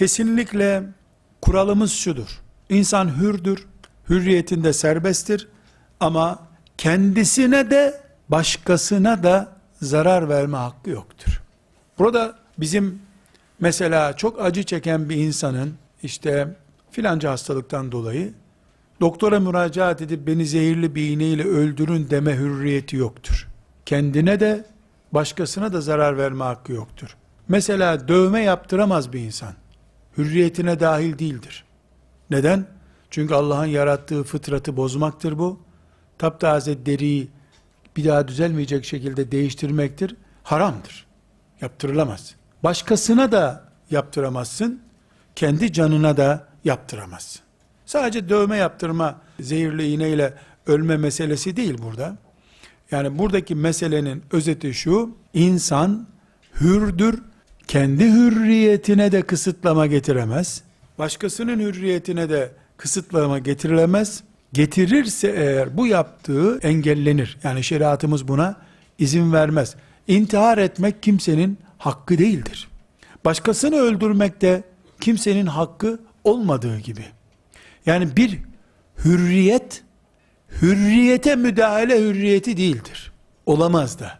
Kesinlikle kuralımız şudur. İnsan hürdür, hürriyetinde serbesttir ama kendisine de başkasına da zarar verme hakkı yoktur. Burada bizim mesela çok acı çeken bir insanın işte filanca hastalıktan dolayı doktora müracaat edip beni zehirli bir iğneyle öldürün deme hürriyeti yoktur. Kendine de başkasına da zarar verme hakkı yoktur. Mesela dövme yaptıramaz bir insan. Hürriyetine dahil değildir. Neden? Çünkü Allah'ın yarattığı fıtratı bozmaktır bu. Taptaze deriyi bir daha düzelmeyecek şekilde değiştirmektir. Haramdır. Yaptırılamaz. Başkasına da yaptıramazsın. Kendi canına da yaptıramazsın. Sadece dövme yaptırma, zehirli iğneyle ölme meselesi değil burada. Yani buradaki meselenin özeti şu, insan hürdür, kendi hürriyetine de kısıtlama getiremez, başkasının hürriyetine de kısıtlama getirilemez. Getirirse eğer bu yaptığı engellenir. Yani şeriatımız buna izin vermez. İntihar etmek kimsenin hakkı değildir. Başkasını öldürmek de kimsenin hakkı olmadığı gibi. Yani bir hürriyet, hürriyete müdahale hürriyeti değildir. Olamaz da.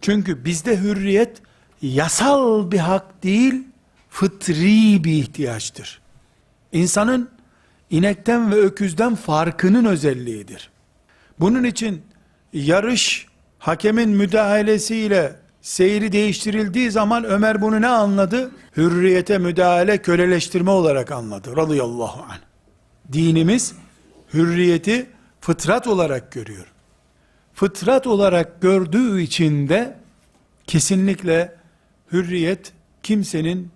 Çünkü bizde hürriyet yasal bir hak değil, fıtri bir ihtiyaçtır. İnsanın inekten ve öküzden farkının özelliğidir. Bunun için yarış hakemin müdahalesiyle seyri değiştirildiği zaman Ömer bunu ne anladı? Hürriyete müdahale, köleleştirme olarak anladı. Radıyallahu anh. Dinimiz hürriyeti fıtrat olarak görüyor. Fıtrat olarak gördüğü için de kesinlikle hürriyet kimsenin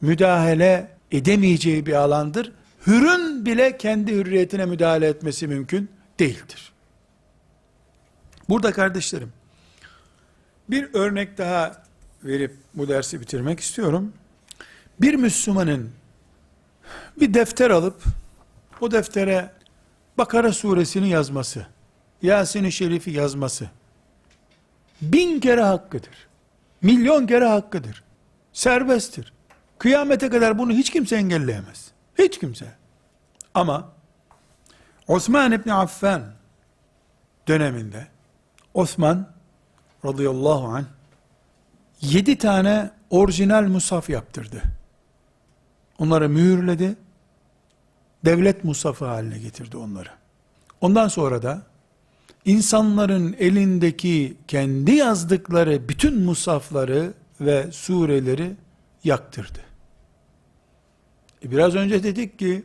müdahale edemeyeceği bir alandır. Hürün bile kendi hürriyetine müdahale etmesi mümkün değildir. Burada kardeşlerim, bir örnek daha verip bu dersi bitirmek istiyorum. Bir Müslümanın bir defter alıp o deftere Bakara suresini yazması, Yasin-i Şerif'i yazması bin kere hakkıdır. Milyon kere hakkıdır. Serbesttir. Kıyamete kadar bunu hiç kimse engelleyemez. Hiç kimse. Ama Osman İbni Affan döneminde Osman radıyallahu anh yedi tane orijinal musaf yaptırdı. Onları mühürledi. Devlet musafı haline getirdi onları. Ondan sonra da insanların elindeki kendi yazdıkları bütün musafları ve sureleri yaktırdı. E biraz önce dedik ki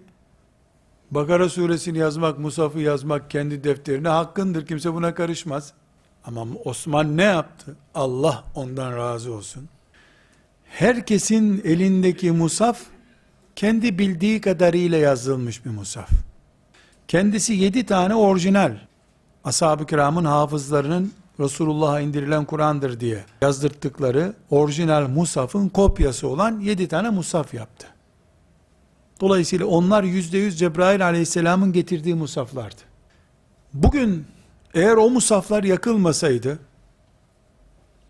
Bakara suresini yazmak, musafı yazmak kendi defterine hakkındır. Kimse buna karışmaz. Ama Osman ne yaptı? Allah ondan razı olsun. Herkesin elindeki musaf kendi bildiği kadarıyla yazılmış bir musaf. Kendisi yedi tane orijinal. Ashab-ı kiramın hafızlarının Resulullah'a indirilen Kur'an'dır diye yazdırttıkları orijinal musafın kopyası olan yedi tane musaf yaptı. Dolayısıyla onlar yüzde yüz Cebrail aleyhisselamın getirdiği musaflardı. Bugün eğer o musaflar yakılmasaydı,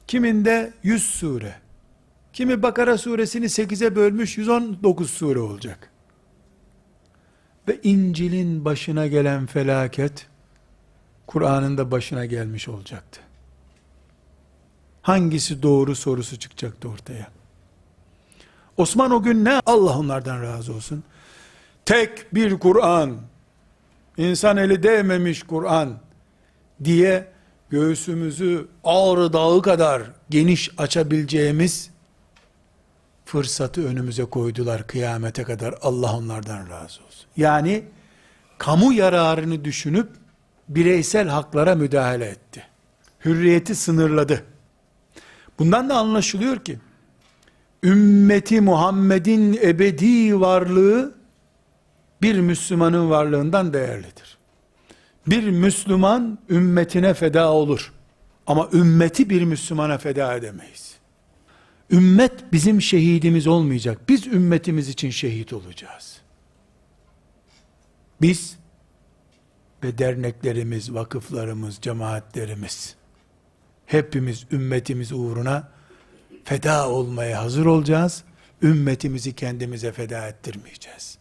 kiminde 100 sure, kimi Bakara suresini 8'e bölmüş 119 sure olacak. Ve İncil'in başına gelen felaket, Kur'an'ın da başına gelmiş olacaktı. Hangisi doğru sorusu çıkacaktı ortaya. Osman o gün ne? Allah onlardan razı olsun. Tek bir Kur'an, insan eli değmemiş Kur'an diye göğsümüzü ağrı dağı kadar geniş açabileceğimiz fırsatı önümüze koydular kıyamete kadar. Allah onlardan razı olsun. Yani kamu yararını düşünüp bireysel haklara müdahale etti. Hürriyeti sınırladı. Bundan da anlaşılıyor ki ümmeti Muhammed'in ebedi varlığı bir Müslümanın varlığından değerlidir. Bir Müslüman ümmetine feda olur. Ama ümmeti bir Müslümana feda edemeyiz. Ümmet bizim şehidimiz olmayacak. Biz ümmetimiz için şehit olacağız. Biz ve derneklerimiz, vakıflarımız, cemaatlerimiz hepimiz ümmetimiz uğruna feda olmaya hazır olacağız ümmetimizi kendimize feda ettirmeyeceğiz.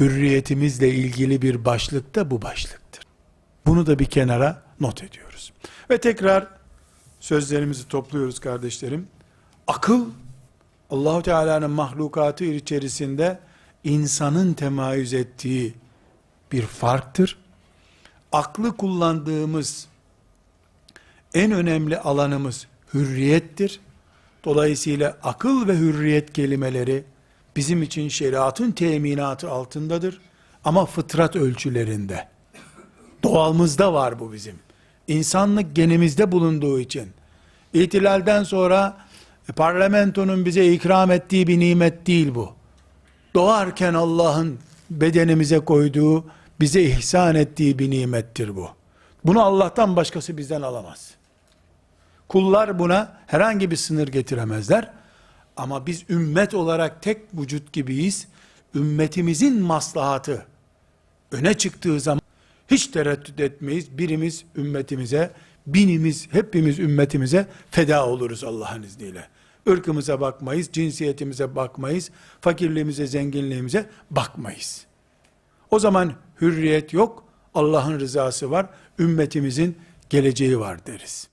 Hürriyetimizle ilgili bir başlık da bu başlıktır. Bunu da bir kenara not ediyoruz. Ve tekrar sözlerimizi topluyoruz kardeşlerim. Akıl Allahu Teala'nın mahlukatı içerisinde insanın temayüz ettiği bir farktır. Aklı kullandığımız en önemli alanımız hürriyettir. Dolayısıyla akıl ve hürriyet kelimeleri bizim için şeriatın teminatı altındadır. Ama fıtrat ölçülerinde. Doğalımızda var bu bizim. İnsanlık genimizde bulunduğu için. İhtilalden sonra parlamentonun bize ikram ettiği bir nimet değil bu. Doğarken Allah'ın bedenimize koyduğu, bize ihsan ettiği bir nimettir bu. Bunu Allah'tan başkası bizden alamaz. Kullar buna herhangi bir sınır getiremezler. Ama biz ümmet olarak tek vücut gibiyiz. Ümmetimizin maslahatı öne çıktığı zaman hiç tereddüt etmeyiz. Birimiz ümmetimize, binimiz, hepimiz ümmetimize feda oluruz Allah'ın izniyle. Irkımıza bakmayız, cinsiyetimize bakmayız, fakirliğimize, zenginliğimize bakmayız. O zaman hürriyet yok, Allah'ın rızası var, ümmetimizin geleceği var deriz.